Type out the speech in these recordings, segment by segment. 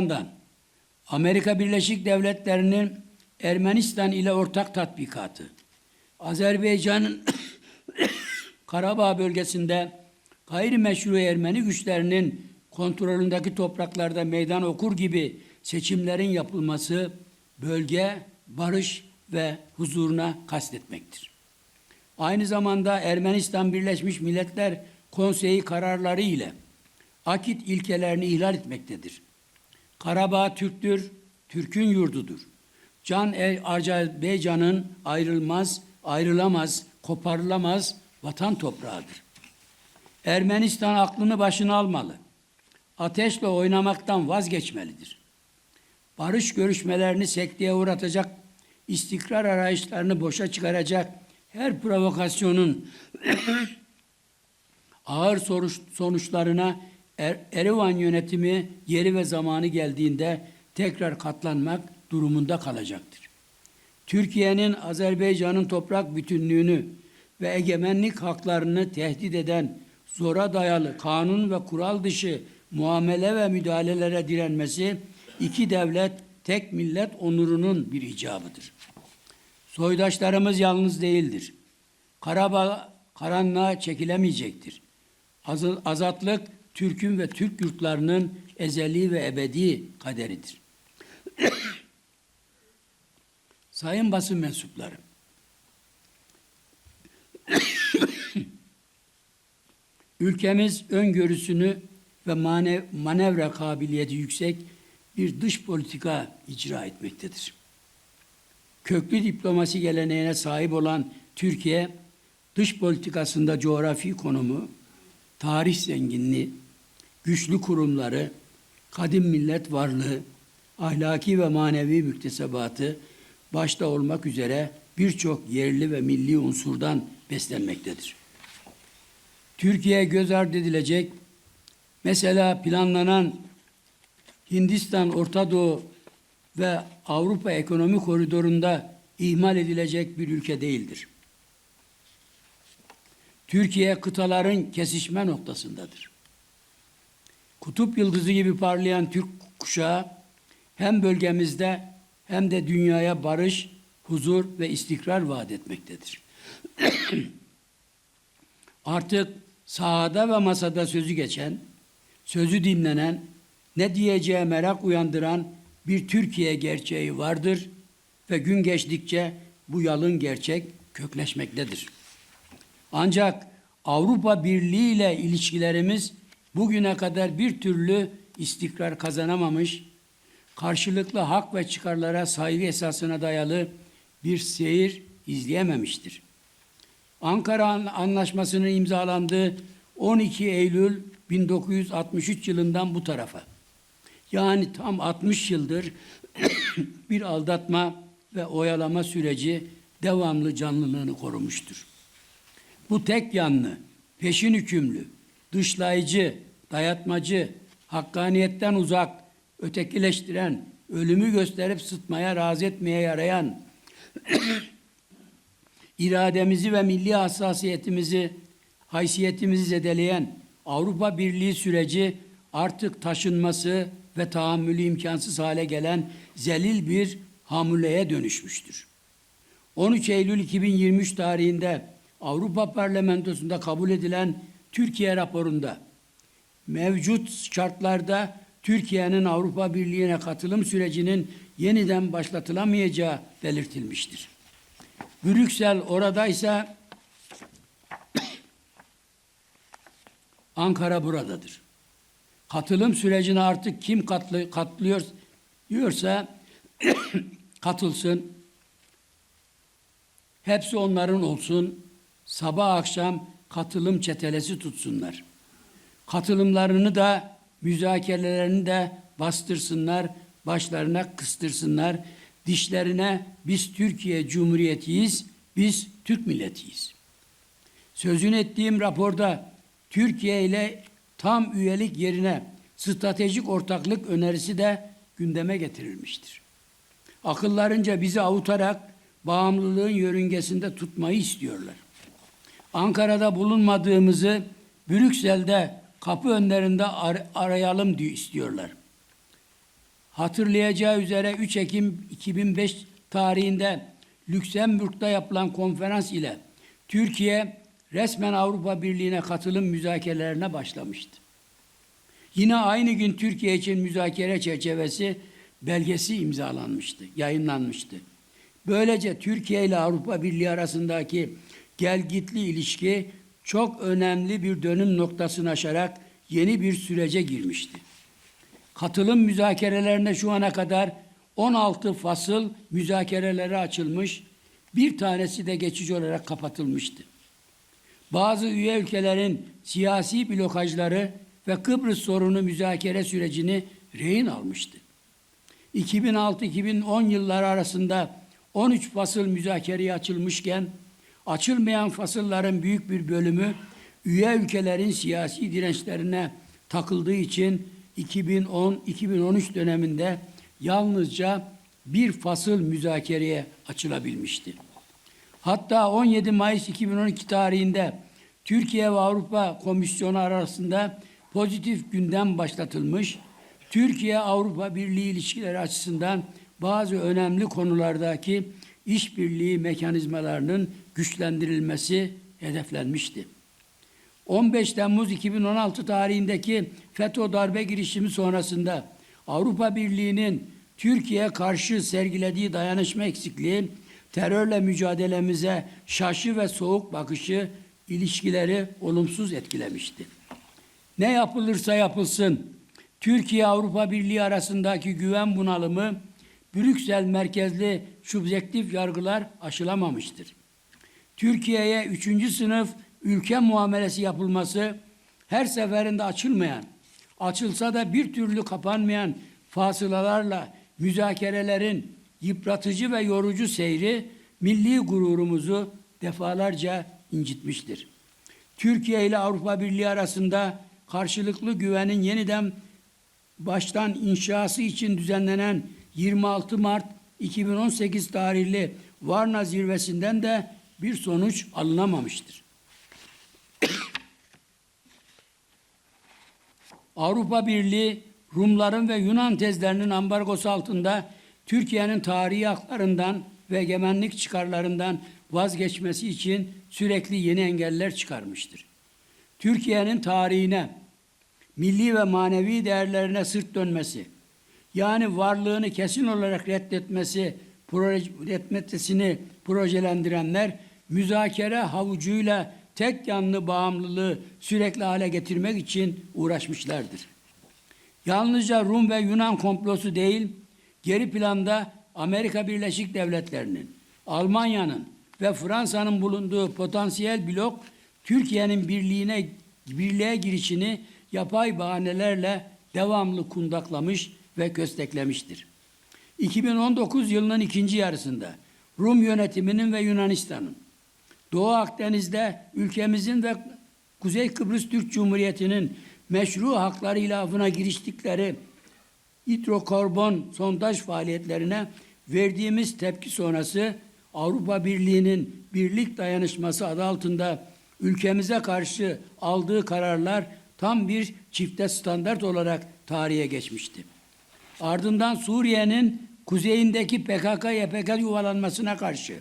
yandan Amerika Birleşik Devletleri'nin Ermenistan ile ortak tatbikatı, Azerbaycan'ın Karabağ bölgesinde gayrimeşru Ermeni güçlerinin kontrolündeki topraklarda meydan okur gibi seçimlerin yapılması bölge barış ve huzuruna kastetmektir. Aynı zamanda Ermenistan Birleşmiş Milletler Konseyi kararları ile akit ilkelerini ihlal etmektedir. Karabağ Türktür, Türk'ün yurdudur. Can el Azerbaycan'ın ayrılmaz, ayrılamaz, koparılamaz vatan toprağıdır. Ermenistan aklını başına almalı. Ateşle oynamaktan vazgeçmelidir. Barış görüşmelerini sekteye uğratacak, istikrar arayışlarını boşa çıkaracak her provokasyonun ağır sonuç- sonuçlarına Er- Erivan yönetimi yeri ve zamanı geldiğinde tekrar katlanmak durumunda kalacaktır. Türkiye'nin Azerbaycan'ın toprak bütünlüğünü ve egemenlik haklarını tehdit eden zora dayalı kanun ve kural dışı muamele ve müdahalelere direnmesi iki devlet tek millet onurunun bir icabıdır. Soydaşlarımız yalnız değildir. Karabağ karanlığa çekilemeyecektir. Az- Azatlık Türk'ün ve Türk yurtlarının ezeli ve ebedi kaderidir. Sayın basın mensupları, ülkemiz öngörüsünü ve mane- manevra kabiliyeti yüksek bir dış politika icra etmektedir. Köklü diplomasi geleneğine sahip olan Türkiye, dış politikasında coğrafi konumu, tarih zenginliği, güçlü kurumları, kadim millet varlığı, ahlaki ve manevi müktesebatı başta olmak üzere birçok yerli ve milli unsurdan beslenmektedir. Türkiye göz ardı edilecek, mesela planlanan Hindistan, Orta Doğu ve Avrupa ekonomi koridorunda ihmal edilecek bir ülke değildir. Türkiye kıtaların kesişme noktasındadır. Kutup yıldızı gibi parlayan Türk kuşağı hem bölgemizde hem de dünyaya barış, huzur ve istikrar vaat etmektedir. Artık sahada ve masada sözü geçen, sözü dinlenen, ne diyeceğe merak uyandıran bir Türkiye gerçeği vardır ve gün geçtikçe bu yalın gerçek kökleşmektedir. Ancak Avrupa Birliği ile ilişkilerimiz bugüne kadar bir türlü istikrar kazanamamış, karşılıklı hak ve çıkarlara saygı esasına dayalı bir seyir izleyememiştir. Ankara Anlaşması'nın imzalandığı 12 Eylül 1963 yılından bu tarafa, yani tam 60 yıldır bir aldatma ve oyalama süreci devamlı canlılığını korumuştur. Bu tek yanlı, peşin hükümlü, dışlayıcı, dayatmacı, hakkaniyetten uzak, ötekileştiren, ölümü gösterip sıtmaya razı etmeye yarayan, irademizi ve milli hassasiyetimizi, haysiyetimizi zedeleyen Avrupa Birliği süreci artık taşınması ve tahammülü imkansız hale gelen zelil bir hamuleye dönüşmüştür. 13 Eylül 2023 tarihinde Avrupa Parlamentosu'nda kabul edilen Türkiye raporunda mevcut şartlarda Türkiye'nin Avrupa Birliği'ne katılım sürecinin yeniden başlatılamayacağı belirtilmiştir. Brüksel oradaysa Ankara buradadır. Katılım sürecine artık kim katlı, katlıyor diyorsa katılsın. Hepsi onların olsun. Sabah akşam katılım çetelesi tutsunlar. Katılımlarını da müzakerelerini de bastırsınlar, başlarına kıstırsınlar. Dişlerine biz Türkiye Cumhuriyetiyiz, biz Türk milletiyiz. Sözünü ettiğim raporda Türkiye ile tam üyelik yerine stratejik ortaklık önerisi de gündeme getirilmiştir. Akıllarınca bizi avutarak bağımlılığın yörüngesinde tutmayı istiyorlar. Ankara'da bulunmadığımızı Brüksel'de kapı önlerinde ar- arayalım diyor istiyorlar. Hatırlayacağı üzere 3 Ekim 2005 tarihinde Lüksemburg'da yapılan konferans ile Türkiye resmen Avrupa Birliği'ne katılım müzakerelerine başlamıştı. Yine aynı gün Türkiye için müzakere çerçevesi belgesi imzalanmıştı, yayınlanmıştı. Böylece Türkiye ile Avrupa Birliği arasındaki gelgitli ilişki çok önemli bir dönüm noktasını aşarak yeni bir sürece girmişti. Katılım müzakerelerine şu ana kadar 16 fasıl müzakerelere açılmış, bir tanesi de geçici olarak kapatılmıştı. Bazı üye ülkelerin siyasi blokajları ve Kıbrıs sorunu müzakere sürecini rehin almıştı. 2006-2010 yılları arasında 13 fasıl müzakereye açılmışken açılmayan fasılların büyük bir bölümü üye ülkelerin siyasi dirençlerine takıldığı için 2010-2013 döneminde yalnızca bir fasıl müzakereye açılabilmişti. Hatta 17 Mayıs 2012 tarihinde Türkiye ve Avrupa Komisyonu arasında pozitif gündem başlatılmış, Türkiye-Avrupa Birliği ilişkileri açısından bazı önemli konulardaki işbirliği mekanizmalarının güçlendirilmesi hedeflenmişti. 15 Temmuz 2016 tarihindeki FETÖ darbe girişimi sonrasında Avrupa Birliği'nin Türkiye'ye karşı sergilediği dayanışma eksikliği, terörle mücadelemize şaşı ve soğuk bakışı ilişkileri olumsuz etkilemişti. Ne yapılırsa yapılsın, Türkiye-Avrupa Birliği arasındaki güven bunalımı, Brüksel merkezli subjektif yargılar aşılamamıştır. Türkiye'ye üçüncü sınıf ülke muamelesi yapılması, her seferinde açılmayan, açılsa da bir türlü kapanmayan fasılalarla müzakerelerin yıpratıcı ve yorucu seyri milli gururumuzu defalarca incitmiştir. Türkiye ile Avrupa Birliği arasında karşılıklı güvenin yeniden baştan inşası için düzenlenen 26 Mart 2018 tarihli Varna zirvesinden de bir sonuç alınamamıştır. Avrupa Birliği Rumların ve Yunan tezlerinin ambargosu altında Türkiye'nin tarihi haklarından ve egemenlik çıkarlarından vazgeçmesi için sürekli yeni engeller çıkarmıştır. Türkiye'nin tarihine, milli ve manevi değerlerine sırt dönmesi, yani varlığını kesin olarak reddetmesi, reddetmesini projelendirenler müzakere havucuyla tek yanlı bağımlılığı sürekli hale getirmek için uğraşmışlardır. Yalnızca Rum ve Yunan komplosu değil, geri planda Amerika Birleşik Devletleri'nin, Almanya'nın ve Fransa'nın bulunduğu potansiyel blok Türkiye'nin birliğine birliğe girişini yapay bahanelerle devamlı kundaklamış ve kösteklemiştir. 2019 yılının ikinci yarısında Rum yönetiminin ve Yunanistan'ın Doğu Akdeniz'de ülkemizin ve Kuzey Kıbrıs Türk Cumhuriyeti'nin meşru hakları ilafına giriştikleri hidrokarbon sondaj faaliyetlerine verdiğimiz tepki sonrası Avrupa Birliği'nin birlik dayanışması adı altında ülkemize karşı aldığı kararlar tam bir çifte standart olarak tarihe geçmişti. Ardından Suriye'nin kuzeyindeki PKK-YPK yuvalanmasına karşı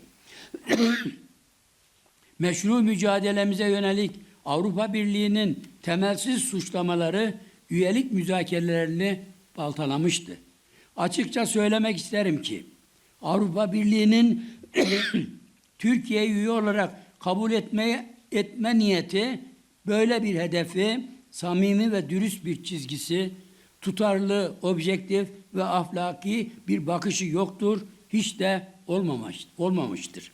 meşru mücadelemize yönelik Avrupa Birliği'nin temelsiz suçlamaları üyelik müzakerelerini baltalamıştı. Açıkça söylemek isterim ki Avrupa Birliği'nin Türkiye'yi üye olarak kabul etmeye etme niyeti böyle bir hedefi samimi ve dürüst bir çizgisi, tutarlı, objektif ve ahlaki bir bakışı yoktur, hiç de olmamış, olmamıştır.